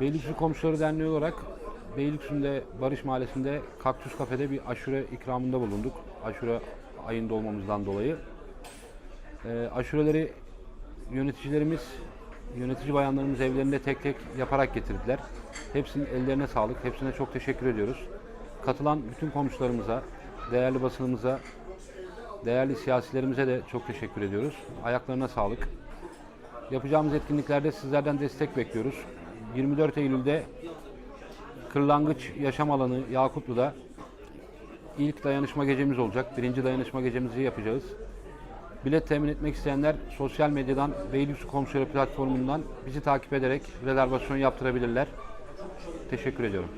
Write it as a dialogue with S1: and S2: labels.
S1: Beylikdüzü Komşuları Derneği olarak Beylikdüzü'nde Barış Mahallesi'nde Kaktüs Kafe'de bir aşure ikramında bulunduk. Aşure ayında olmamızdan dolayı. Ee, aşureleri yöneticilerimiz, yönetici bayanlarımız evlerinde tek tek yaparak getirdiler. Hepsinin ellerine sağlık. Hepsine çok teşekkür ediyoruz. Katılan bütün komşularımıza, değerli basınımıza, değerli siyasilerimize de çok teşekkür ediyoruz. Ayaklarına sağlık. Yapacağımız etkinliklerde sizlerden destek bekliyoruz. 24 Eylül'de Kırlangıç Yaşam Alanı Yakutlu'da ilk dayanışma gecemiz olacak. Birinci dayanışma gecemizi yapacağız. Bilet temin etmek isteyenler sosyal medyadan Beylikdüzü Komşuları platformundan bizi takip ederek rezervasyon yaptırabilirler. Teşekkür ediyorum.